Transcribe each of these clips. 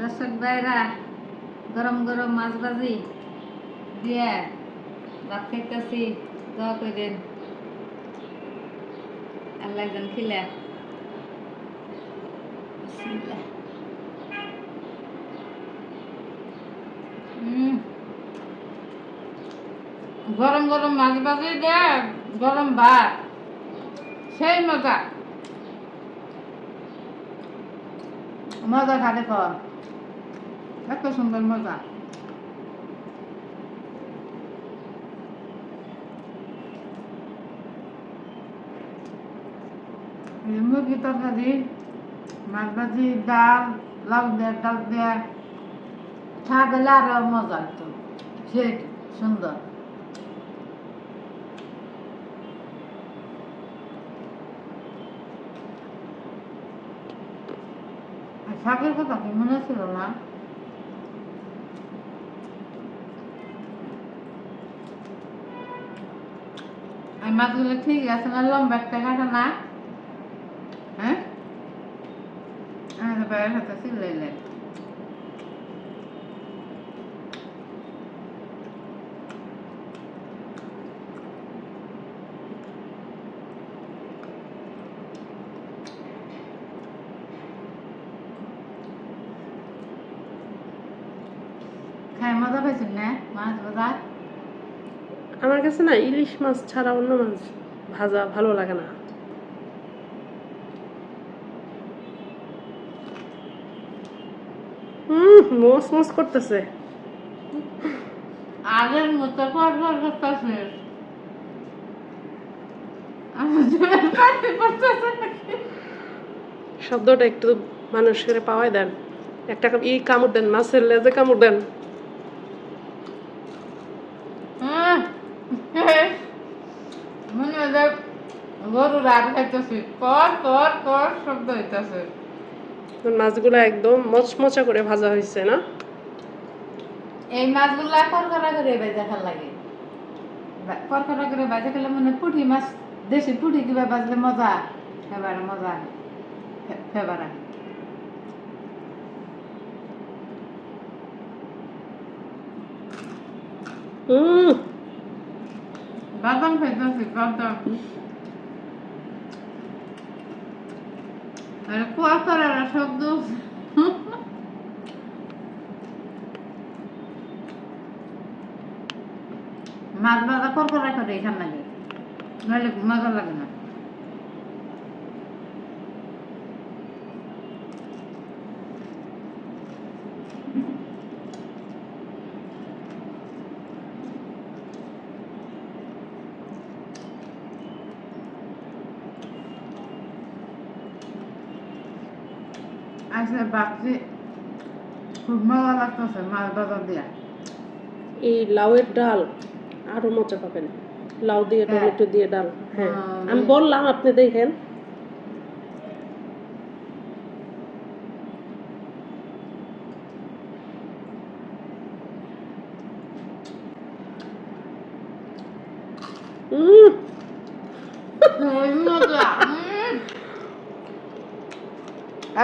দর্শক ভাইরা, গরম গরম মাছ ভাজি দিয়ে ভাত খাইতেছি। দোয়া করেন আল্লাহ একজন। গরম গরম মাছ ভাজি দিয়ে গরম ভাত। সেই মজা। মজা খালে কর। এত সুন্দর মজা মুরগি তরকারি মাছ ভাজি ডাল লাউ দেয়া ডাল দেয়া শাক হলে আরও মজা একটু সে সুন্দর শাকের কথা কি মনে ছিল না আর মাছগুলো ঠিক আছে না? লম্বা একটা কাটা না? হ্যাঁ? বাইরের হাতে সিলাই খাই মজা পাইছেন না মাছ ভাজা আমার কাছে না ইলিশ মাছ ছাড়া অন্য মাছ ভাজা ভালো লাগে না। হুম মোস মোস করতেছে। আগের মতো পর করতেছে? শব্দটা একটু মানুষের পাওয়াই দেন। একটা ই কামড় দেন মাছের লেজে কামড় দেন আহ, মনে হয় যে আর খাইতেছি কর কর কর শব্দ হইতেছে। মাছগুলো একদম মচমচা করে ভাজা হয়েছে না? এই মাছগুলা করকরা করে বেজা খাল লাগে। করকরা করে বাজা খেলে মনে পুঁটি মাছ দেশি পুঁটি কিবা বাজলে মজা এবার মজা ফেবার হুম বাদাম খাইতেছি বাদাম। আর কুয়া করার শব্দ মাছ ভাজা করকরা করে এখান লাগে নাহলে মজা লাগে না। আসলে ভাবছি খুব মজা লাগতেছে মাছ ভাজা দিয়া এই লাউয়ের ডাল আরও মজা পাবেন লাউ দিয়ে। টমেটো দিয়ে ডাল হ্যাঁ আমি বললাম আপনি দেখেন।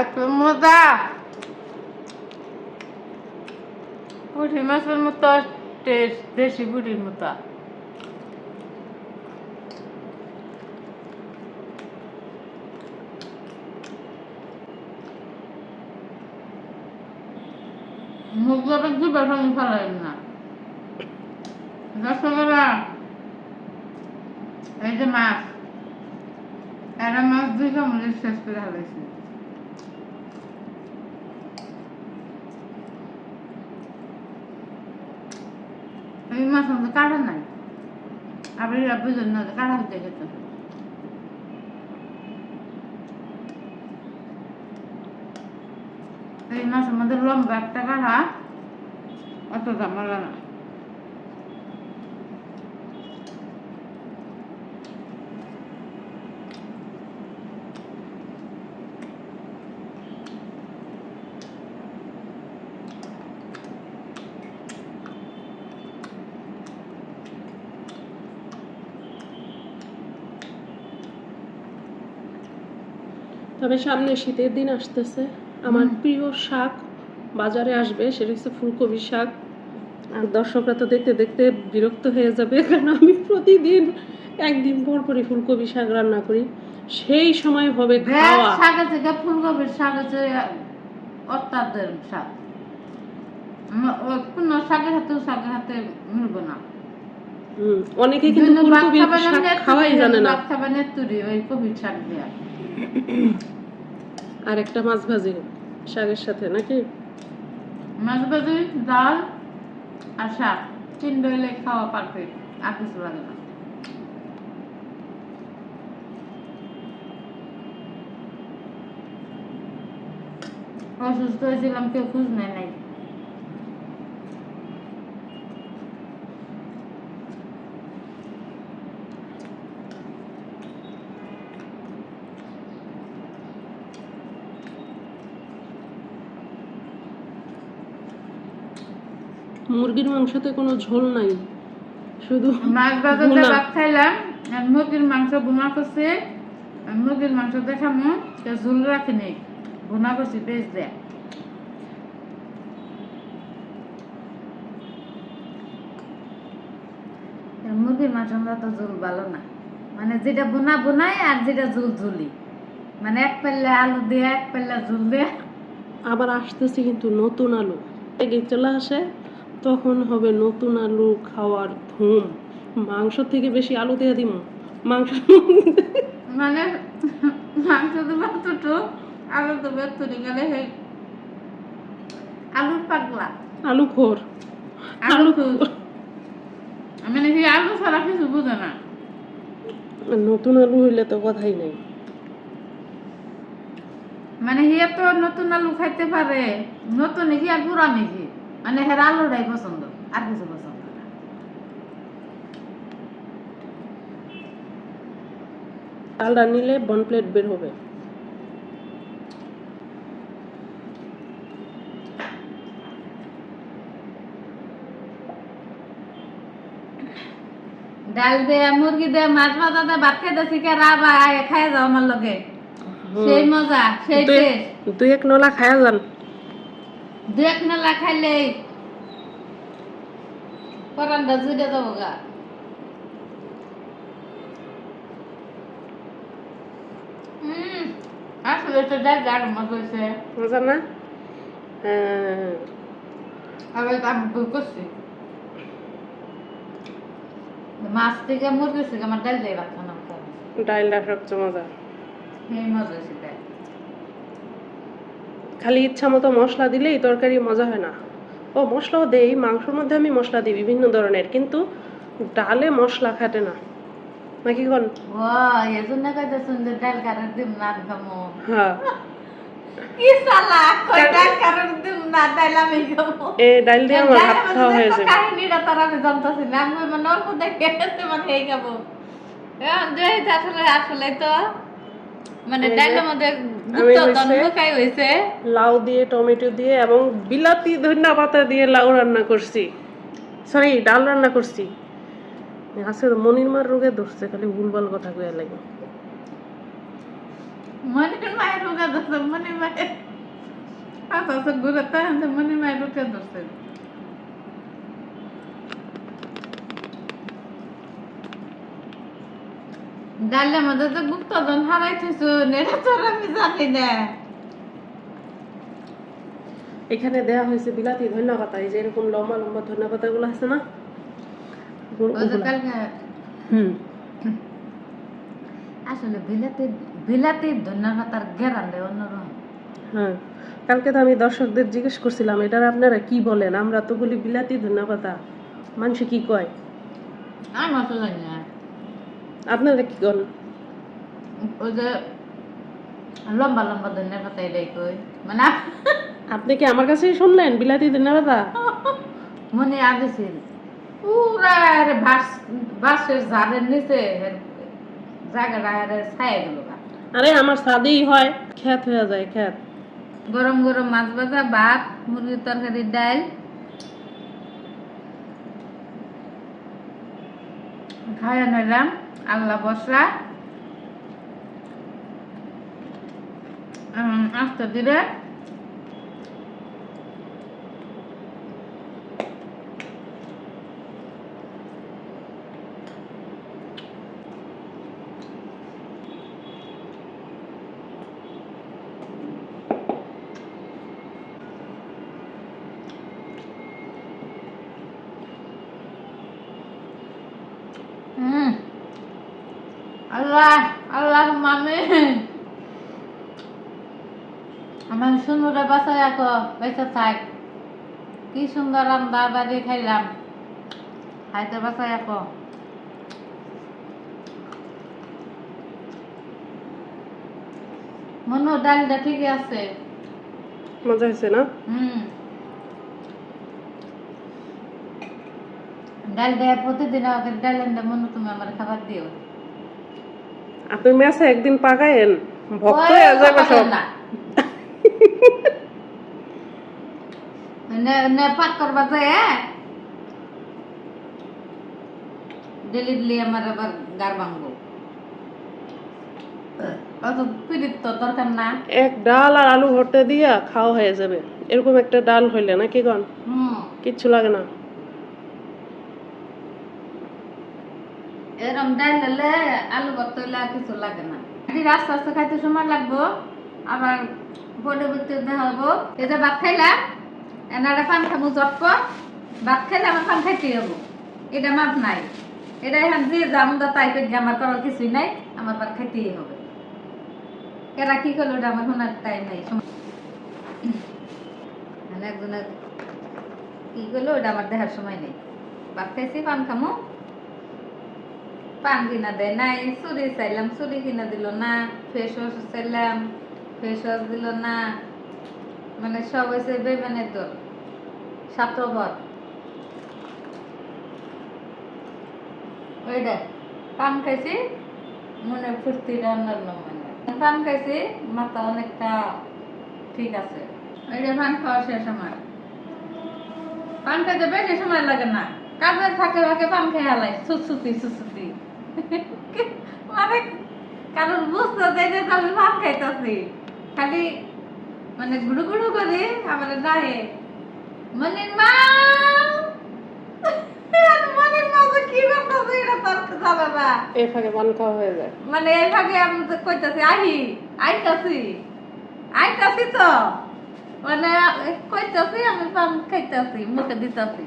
এত মজা পুঁটি মাছের মতো দেশি পুঁটির মতো। মুখ যাবে কি বেসন ফেলেন না। রসগোল্লা এই যে মাছ, এরা মাছ দুই চামচ শেষ করে হালাইছে। মাছ আমাদের কাটা নাই আপনি বুঝেন না কারা হতে গেছে এই মাছ মধ্যে লম্বা একটা কারা অত জামালা না তবে সামনে শীতের দিন আসতেছে। আমার প্রিয় শাক বাজারে আসবে সেটা হচ্ছে ফুলকপি শাক। আর দর্শকরা তো দেখতে দেখতে বিরক্ত হয়ে যাবে কারণ আমি প্রতিদিন একদিন পর পরই ফুলকপি শাক রান্না করি। সেই সময় হবে খাওয়া। শাক আছে ফুলকপির শাক আছে অত্যাদের শাক। উম, শাকের হাতে শাকের হাতে মিলবে না। অনেকে কিন্তু ফুলকপির শাক খাওয়াই জানে না। খাবে নেতুরি, ওই কপির শাক দেয়া। আর একটা মাছ ভাজি, শাকের সাথে, নাকি? মাছ ভাজি, ডাল আর শাক। তিন ডইলে খাওয়া পারফেক্ট আর কিছু লাগে না। অসুস্থ হয়েছিলাম, কেউ খোঁজ নেয় নাই। মুরগির মাংসতে কোনো ঝোল নাই। শুধু মাছ বাজার। ভাত খাইলাম আর মুরগির মাংস বোনা করছে। মুরগির মাংস দেখামো ঝুল রাখিনি। বোনা করছি বেশ দেয়। মুরগির মাংস আমরা তো ঝোল ভালো না। মানে যেটা বোনা বোনাই আর যেটা ঝোল ঝুলি মানে এক পাল্লা আলু দিয়ে এক পাল্লা ঝোল দিয়ে। আবার আসতেছে কিন্তু নতুন আলু। চলে আসে। তখন হবে নতুন আলু খাওয়ার ধুম। মাংস থেকে বেশি আলু দিয়ে দিম। মাংস মানে মাংস দেবার দুটো আলু দেবার তুলি গেলে সেই আলুর পাগলা। আলু খোর। আলু আলু খোর। খোর। মানে সেই আলু ছাড়া কিছু বুঝে না। নতুন আলু হইলে তো কথাই নাই। মানে হিয়া তো নতুন আলু খাইতে পারে। নতুন কি আর পুরানি কি? মানে হের আলুটাই পছন্দ আর কিছু পছন্দ না। ডালটা নিলে বন প্লেট বের হবে। ডাল দে মুরগি দে মাছ ভাজা দে ভাত খাইতে শিখে রাবা খাই যাও আমার লগে। সেই মজা সেই দুই এক নলা খায়া যান। দু এক নালা খাইলেই পরানটা জুড়ে যাব গা। আসলে তো ডাল ডাল মজা হয়েছে বুঝলেন না? হ্যাঁ আবার আমি ভুল করছি। মাছ থেকে মুরগি থেকে আমার ডাল দিয়ে খানা ডাইলটা সবচেয়ে মজা। সেই মজা খালি ইচ্ছা মতো মশলা দিলেই তরকারি মজা হয় না। ও মশলাও দেই মাংসের মধ্যে আমি মশলা দিই বিভিন্ন ধরনের কিন্তু ডালে মশলা খাটে না। নাকি কোন? মানে মানে মানে ডালের মধ্যে লাউ দিয়ে টমেটো দিয়ে এবং বিলাতি ধনিয়া পাতা দিয়ে লাউ রান্না করছি। সরি ডাল রান্না করছি। আছে মনির মার রোগে ধরছে খালি ভুলভাল কথা কয়ে লাগে। মনির মায়ের রোগা ধরছে মনির মায়ের আচ্ছা আচ্ছা ঘুরে তো এখন মনির মায়ের রোগা ধরছে। ডালের মধ্যে তো গুপ্তধন হারাইতেছো এটা তো আর আমি জানি না এখানে দেয়া হয়েছে বিলাতি ধনিয়া পাতা এই যে এরকম লম্বা লম্বা ধনিয়া পাতাগুলো আছে না হুম। আসলে বিলাতি বিলাতি ধনিয়া পাতার গেরান্ডে অন্যরকম। হ্যাঁ। কালকে তো আমি দর্শকদের জিজ্ঞেস করছিলাম এটার আপনারা কি বলেন? আমরা তো বলি বিলাতি ধনিয়া পাতা মানুষে কি কয়? আমার তো জানি না। আপনারা কি কন ওই যে লম্বা লম্বা ধনিয়া পাতা এটাই কই। মানে আপনি কি আমার কাছেই শুনলেন? বিলাতি ধনিয়া পাতা মনে আগেছিল পুরা আরে বাস বাসের ঝাড়ের নিচে জায়গাটা আরে ছায়া গেল আরে আমার সাদেই হয়। খ্যাত হয়ে যায় খ্যাত। গরম গরম মাছ ভাজা ভাত মুরগির তরকারি ডাল। খাইয়া নিলাম। আল্লাহ বসরা আস্ত ধীরে। আল্লাহ আল্লাহ মামি আমার শুনুরে বাসায় রাখো বেঁচে থাক। কি সুন্দর রান্না বাড়ি খাইলাম। খাইতে বাসায় রাখো। মনু ডালটা ঠিকই আছে। মজা হয়েছে না? হুম। ডাল দেয় প্রতিদিন আমাকে ডাল এনে মনু তুমি আমার খাবার দিও। আপনি মেসে একদিন পাকায়েন ভক্ত হয়ে যাবে সব। না। পাক করবা যায় ডেলি ডেলি আমার আবার গার ভাঙবো। অত পীড়িত তো দরকার না। এক ডাল আর আলু ভর্তা দিয়া খাওয়া হয়ে যাবে। এরকম একটা ডাল হইলে না কি হুম। কিচ্ছু লাগে না। এরম ডাল হলে আলু ভর্তা হইলে আর কিছু লাগে না। এটি আস্তে আস্তে খাইতে সময় লাগবো, আবার পরবর্তী দেখাবো এই যে ভাত খাইলাম, এনারা পান খাব চটপট ভাত খাইলে আমার পান খাইতে হব এটা মাপ নাই। এটা এখন যে জামদা তাই পেট আমার করার কিছুই নাই, আমার ভাত খাইতেই হবে। এরা কি করল ওটা আমার শোনার টাইম নাই। একজনের কি করল, ওটা আমার দেখার সময় নেই। ভাত খাইছি, পান খামো। পান কিনা দেয় নাই চুরি চাইলাম চুরি কিনা দিল না ফেস ওয়াশ চাইলাম ফেস ওয়াশ দিল না মানে সব হয়েছে বেমানের দর ছাত্রপদ ওই দেখ পান খাইছি, মনে ফুর্তি রান্নার মানে পান খাইছি, মাথা অনেকটা ঠিক আছে। ওই যে পান খাওয়া শেষ আমার। পান খাইতে বেশি সময় লাগে না। কাজের ফাঁকে ফাঁকে পান খেয়ে হালাই সুসুতি সুসুতি মানে কারণ বুঝতে দেয় যে আমি পান খাইতেছি। খালি মানে গুড়ু গুড়ু করে আমার মনির মা! এই ফাঁকে খাওয়া হয়ে যায়। মানে এই আমি কইতাছি আহি আইতাছি আইতাছি তো। মানে কইতাছি আমি পান খাইতাছি মুখে দিতাছি।